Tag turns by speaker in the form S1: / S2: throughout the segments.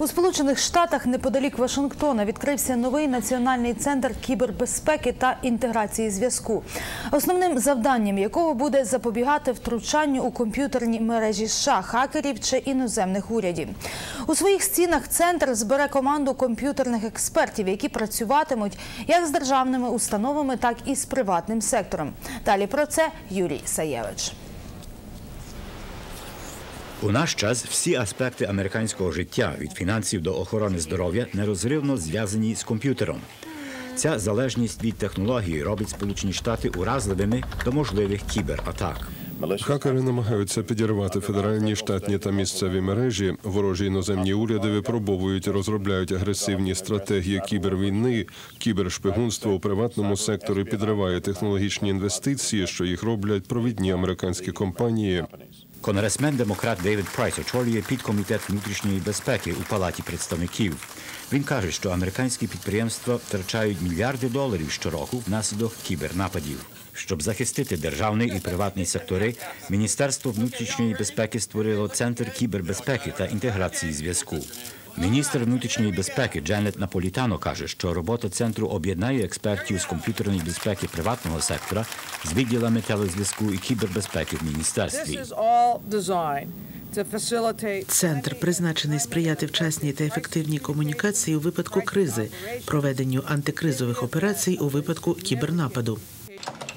S1: У Сполучених Штатах неподалік Вашингтона відкрився новий національний центр кібербезпеки та інтеграції зв'язку, основним завданням якого буде запобігати втручанню у комп'ютерні мережі США, хакерів чи іноземних урядів. У своїх стінах центр збере команду комп'ютерних експертів, які працюватимуть як з державними установами, так і з приватним сектором. Далі про це Юрій Саєвич.
S2: У наш час всі аспекти американського життя від фінансів до охорони здоров'я нерозривно зв'язані з комп'ютером. Ця залежність від технології робить Сполучені Штати уразливими до можливих кібератак.
S3: Хакери намагаються підірвати федеральні, штатні та місцеві мережі. Ворожі іноземні уряди випробовують, розробляють агресивні стратегії кібервійни. Кібершпигунство у приватному секторі підриває технологічні інвестиції, що їх роблять провідні американські компанії.
S2: Конгресмен демократ Девід Прайс очолює підкомітет внутрішньої безпеки у палаті представників. Він каже, що американські підприємства втрачають мільярди доларів щороку внаслідок кібернападів. Щоб захистити державний і приватний сектори, Міністерство внутрішньої безпеки створило центр кібербезпеки та інтеграції зв'язку. Міністр внутрішньої безпеки Дженет Наполітано каже, що робота центру об'єднає експертів з комп'ютерної безпеки приватного сектора з відділами телезв'язку і кібербезпеки в міністерстві.
S4: Центр призначений сприяти вчасній та ефективній комунікації у випадку кризи, проведенню антикризових операцій у випадку кібернападу.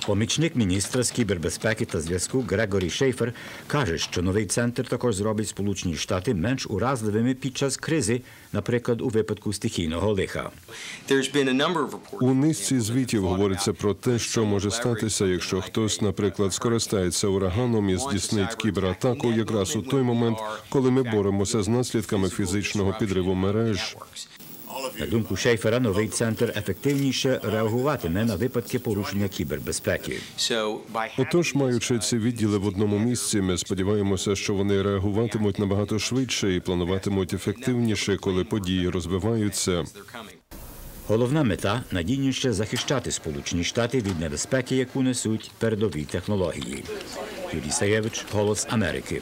S2: Помічник міністра з кібербезпеки та зв'язку Грегорі Шейфер каже, що новий центр також зробить Сполучені Штати менш уразливими під час кризи, наприклад, у випадку стихійного лиха.
S3: У низці звітів говориться про те, що може статися, якщо хтось, наприклад, скористається ураганом і здійснить кібератаку якраз у той момент, коли ми боремося з наслідками фізичного підриву мереж.
S2: На думку Шейфера, новий центр ефективніше реагуватиме на випадки порушення кібербезпеки.
S3: Отож, маючи ці відділи в одному місці, ми сподіваємося, що вони реагуватимуть набагато швидше і плануватимуть ефективніше, коли події розвиваються.
S2: Головна мета надійніше захищати Сполучені Штати від небезпеки, яку несуть передові технології. Юрій Саєвич, Голос Америки.